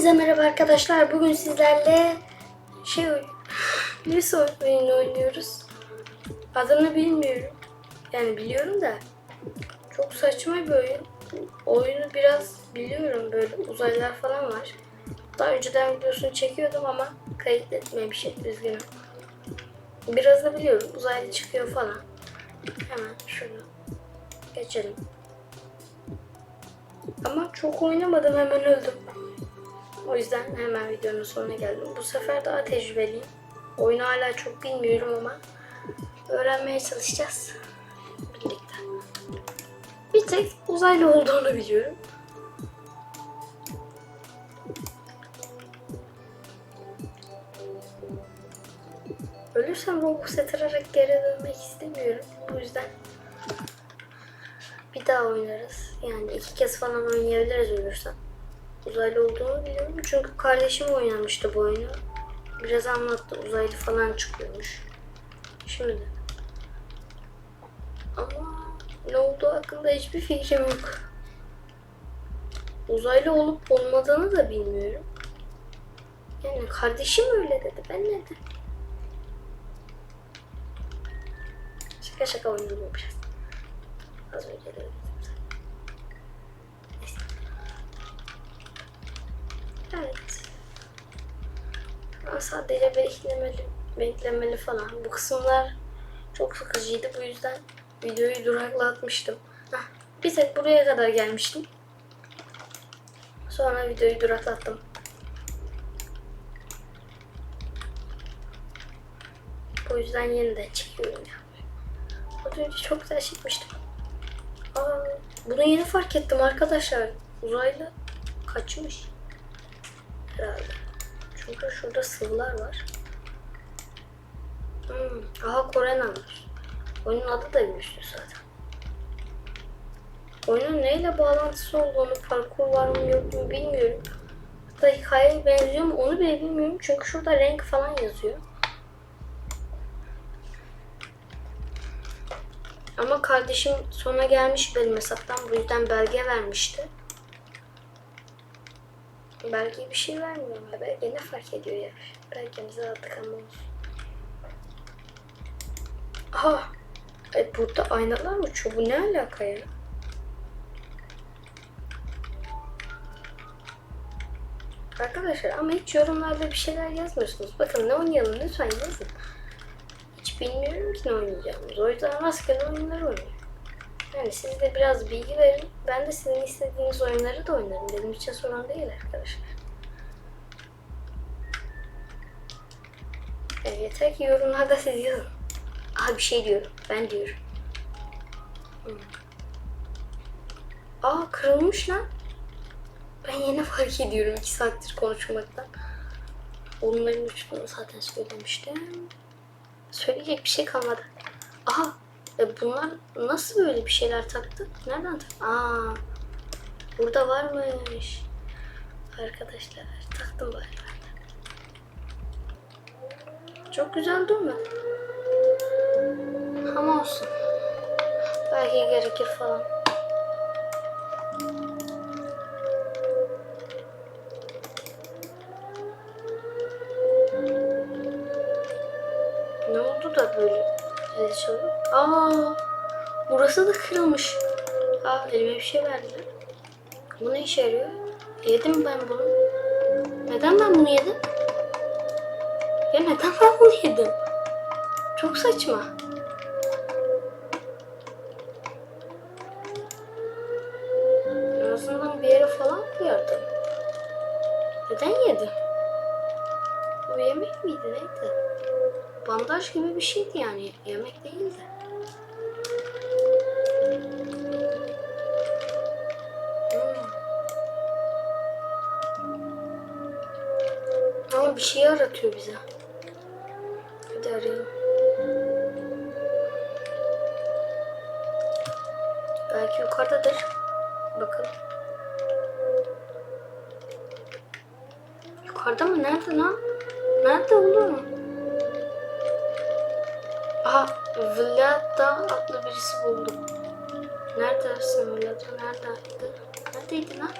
Hepinize merhaba arkadaşlar. Bugün sizlerle şey lise oyunu oynuyoruz. Adını bilmiyorum. Yani biliyorum da çok saçma bir oyun. Oyunu biraz biliyorum böyle uzaylılar falan var. Daha önceden videosunu çekiyordum ama kayıt etmemişim üzgünüm. Biraz da biliyorum uzaylı çıkıyor falan. Hemen şunu geçelim. Ama çok oynamadım hemen öldüm. O yüzden hemen videonun sonuna geldim. Bu sefer daha tecrübeliyim. Oyunu hala çok bilmiyorum ama öğrenmeye çalışacağız. Birlikte. Bir tek uzaylı olduğunu biliyorum. Ölürsem Robux yatırarak geri dönmek istemiyorum. Bu yüzden bir daha oynarız. Yani iki kez falan oynayabiliriz ölürsem. Uzaylı olduğunu biliyorum. Çünkü kardeşim oynamıştı bu oyunu. Biraz anlattı. Uzaylı falan çıkıyormuş. Şimdi. Ama ne olduğu hakkında hiçbir fikrim yok. Uzaylı olup olmadığını da bilmiyorum. Yani kardeşim öyle dedi. Ben ne dedim? Şaka şaka oynamışız. Az önce de dedim. Neyse. Evet. Sadece beklemeli, beklemeli falan. Bu kısımlar çok sıkıcıydı. Bu yüzden videoyu duraklatmıştım. Hah, bir tek buraya kadar gelmiştim. Sonra videoyu duraklattım. Bu yüzden yeniden çekiyorum. Az önce çok güzel çekmiştim. Aa, bunu yeni fark ettim arkadaşlar. Uzaylı kaçmış. Herhalde. Çünkü şurada sıvılar var. Hmm. Aha Korena. Oyunun adı da Gülüştü zaten. Oyunun neyle bağlantısı olduğunu, parkur var mı yok mu bilmiyorum. Hatta hikayeye benziyor mu onu bile bilmiyorum. Çünkü şurada renk falan yazıyor. Ama kardeşim sona gelmiş benim hesaptan. Bu yüzden belge vermişti. Belge bir şey vermiyor ama belge ne fark ediyor ya. Belgemizi aldık ama olsun. Aha! E burada aynalar mı? Bu ne alaka ya? Arkadaşlar ama hiç yorumlarda bir şeyler yazmıyorsunuz. Bakın ne oynayalım lütfen yazın. Hiç bilmiyorum ki ne oynayacağımız. O yüzden rastgele oyunlar oynuyorum. Yani siz de biraz bilgi verin. Ben de sizin istediğiniz oyunları da oynarım. Benim için sorun değil arkadaşlar. Yani yeter ki yorumlarda siz yazın. Aha bir şey diyorum. Ben diyorum. Hmm. Aa kırılmış lan. Ben yeni fark ediyorum iki saattir konuşmaktan. Onların uçtuğunu zaten söylemiştim. Söyleyecek bir şey kalmadı. Aha e bunlar nasıl böyle bir şeyler taktı? Nereden taktı? Aa burada varmış. Arkadaşlar taktım bari ben de. Çok güzel mi? Ama olsun. Belki gerekir falan. Ne oldu da böyle çalıyor? Aa, burası da kırılmış. Aa, elime bir şey verdiler. Bu ne işe yarıyor? Yedim ben bunu. Neden ben bunu yedim? Ya neden ben bunu yedim? Çok saçma. Bandaj gibi bir şeydi yani. Yemek değildi. Hmm. Ama bir şey aratıyor bize. Hadi arayalım. Belki yukarıdadır. Bakalım. Yukarıda mı? Nerede lan? Nerede oğlum? Aha, Vlada adlı birisi buldum. Neredesin Vlada? Neredeydi? Neredeydi lan?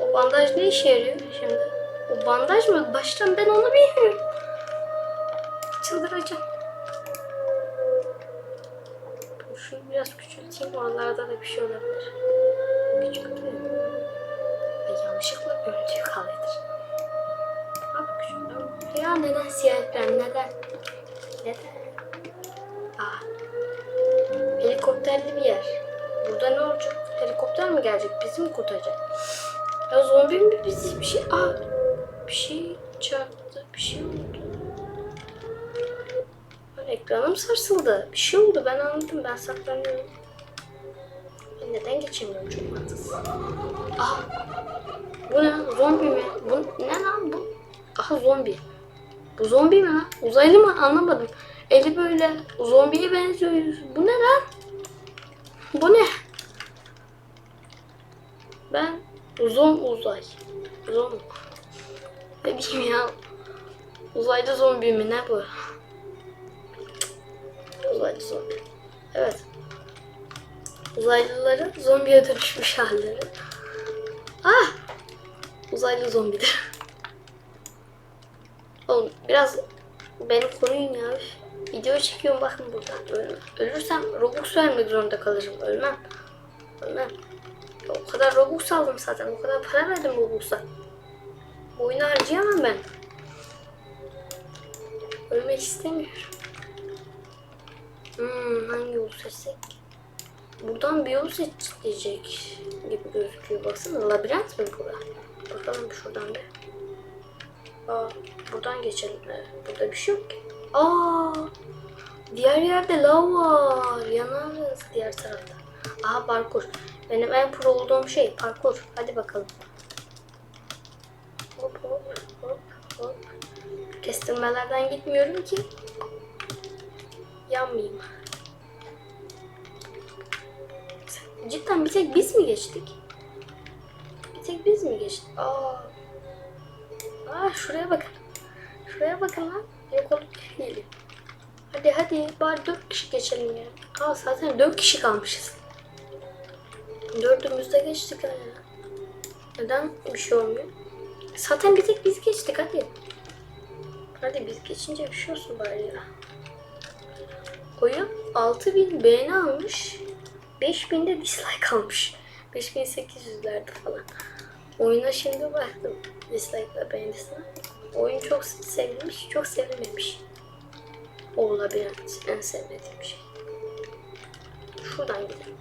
O bandaj ne işe yarıyor şimdi? O bandaj mı? Baştan ben onu bilmiyorum. Çıldıracağım. Şunu biraz küçülteyim. Oralarda da bir şey olabilir. Küçülteyim. Yanlışlıkla görüntüyü kaydettir. Abi küçültüm. Ya neden siyah ekran? Neden? Neden? Aa. Helikopterli bir yer. Burada ne olacak? Helikopter mi gelecek? Bizi mi kurtaracak? Ya zombi mi bizi bir şey... Aa. Bir şey çarptı. Bir şey oldu. Lan Ekranım sarsıldı. Bir şey oldu. Ben anladım. Ben saklanıyorum. Ben neden geçemiyorum çok mantıksız. Aha. Bu ne? Zombi mi? Bu ne lan bu? Aha zombi. Bu zombi mi lan? Uzaylı mı? Anlamadım. Eli böyle zombiye benziyor. Bu ne lan? Bu ne? Ben uzun uzay. Uzun. Ne bileyim ya. Uzaylı zombi mi ne bu? Uzaylı zombi. Evet. Uzaylıların zombiye dönüşmüş halleri. Ah! Uzaylı zombidir. Oğlum biraz beni koruyun ya. Video çekiyorum bakın buradan. Öl- ölürsem Robux vermek zorunda kalırım. Ölmem. Ölmem. O kadar Robux aldım zaten. O kadar para verdim Robux'a. Bu oyunu harcayamam ben. Ölmek istemiyorum. Hmm, hangi yolu seçsek? Buradan bir yol seçilecek gibi gözüküyor. Baksana labirent mi bura? Bakalım şuradan bir. Aa, buradan geçelim. Burada bir şey yok ki. Aa, diğer yerde lav var. Yanarız diğer tarafta. Aha parkur. Benim en pro olduğum şey parkur. Hadi bakalım. Hop hop hop hop. Kestirmelerden gitmiyorum ki. Yanmayayım. Cidden bir tek biz mi geçtik? Bir tek biz mi geçtik? Aa. Aa şuraya bakın. Şuraya bakın lan. Yok olup geliyor. Hadi hadi bari dört kişi geçelim ya. Aa zaten dört kişi kalmışız. Dördümüz de geçtik hala. Neden bir şey olmuyor? Zaten bir tek biz geçtik hadi. Hadi biz geçince bir şey olsun bari ya. Oyun 6000 beğeni almış. 5000 de dislike almış. 5800'lerde falan. Oyuna şimdi baktım dislike ve beğenisine. Oyun çok sevilmiş, çok sevilmemiş. O labirent en sevmediğim şey. Şuradan gidelim.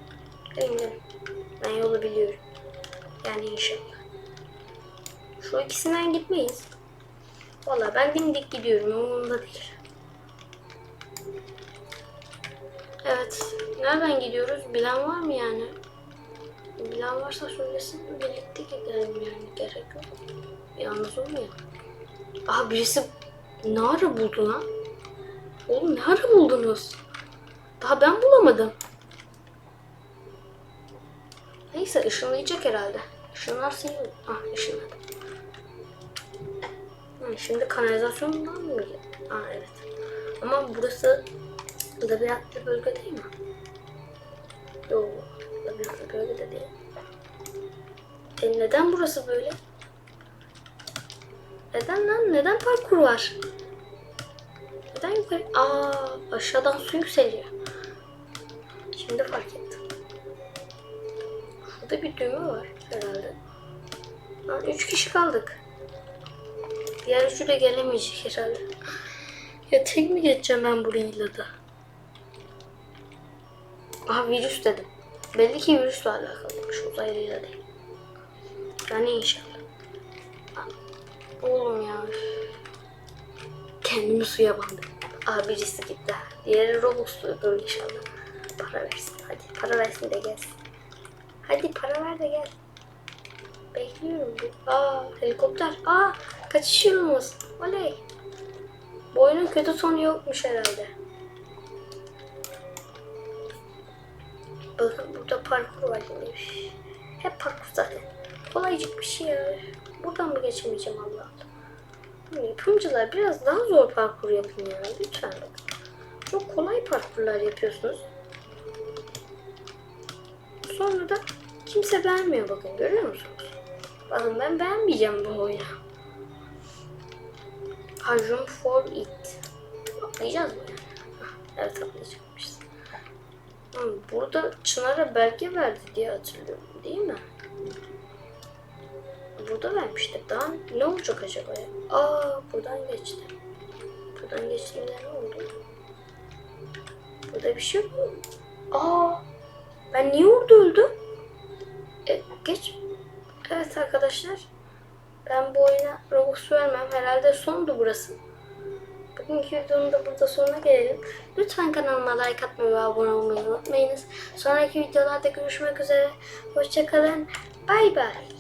Gidelim. Ben yolu biliyorum. Yani inşallah. Şu ikisinden gitmeyiz. Valla ben dimdik gidiyorum. Umurumda değil. Evet. Nereden gidiyoruz? Bilen var mı yani? Bilen varsa söylesin. Birlikte gidelim yani. Gerek yok. Yalnız olmayalım. Aha birisi ne ara buldu lan? Oğlum ne ara buldunuz? Daha ben bulamadım. Neyse ışınlayacak herhalde. İyi olur. Ah ışınladı. Ha, şimdi kanalizasyondan mı? Aa evet. Ama burası labirentli bölge değil mi? Yok. Labirentli bölge de değil. E neden burası böyle? Neden lan? Neden parkur var? Neden yukarı? Aa aşağıdan su yükseliyor. Şimdi fark ettim. Şurada bir düğme var herhalde. Lan üç kişi kaldık. Diğer üçü de gelemeyecek herhalde. Ya tek mi geçeceğim ben burayla da? Aha virüs dedim. Belli ki virüsle alakalıymış uzaylıyla değil. Yani inşallah. Oğlum ya. Kendimi suya bandım. Aa birisi gitti. Diğeri Robux'ludur inşallah. Para versin. Hadi para versin de gelsin. Hadi para ver de gel. Bekliyorum. Aa helikopter. Aa kaçış yolumuz. Oley. Bu kötü sonu yokmuş herhalde. Parkur var. Üf, Hep parkur zaten. Kolaycık bir şey ya. Buradan mı geçemeyeceğim Allah Allah. Yapımcılar biraz daha zor parkur yapın ya. Lütfen. Çok kolay parkurlar yapıyorsunuz. Sonra da kimse beğenmiyor bakın görüyor musunuz? Bakın ben beğenmeyeceğim bu oyunu. Ha, Room for it. Atlayacağız mı Evet atlayacakmışız. Hı, Burada Çınar'a belge verdi diye hatırlıyorum değil mi? Burada vermişti. Daha ne olacak acaba ya? Aa buradan geçti. Buradan geçtiğimde ne oldu? Burada bir şey yok mu? Aa ben niye orada öldüm? E, geç. Evet arkadaşlar. Ben bu oyuna Robux vermem. Herhalde sondu burası. Bugünkü videonun da burada sonuna gelelim. Lütfen kanalıma like atmayı ve abone olmayı unutmayınız. Sonraki videolarda görüşmek üzere. Hoşçakalın. Bay bay.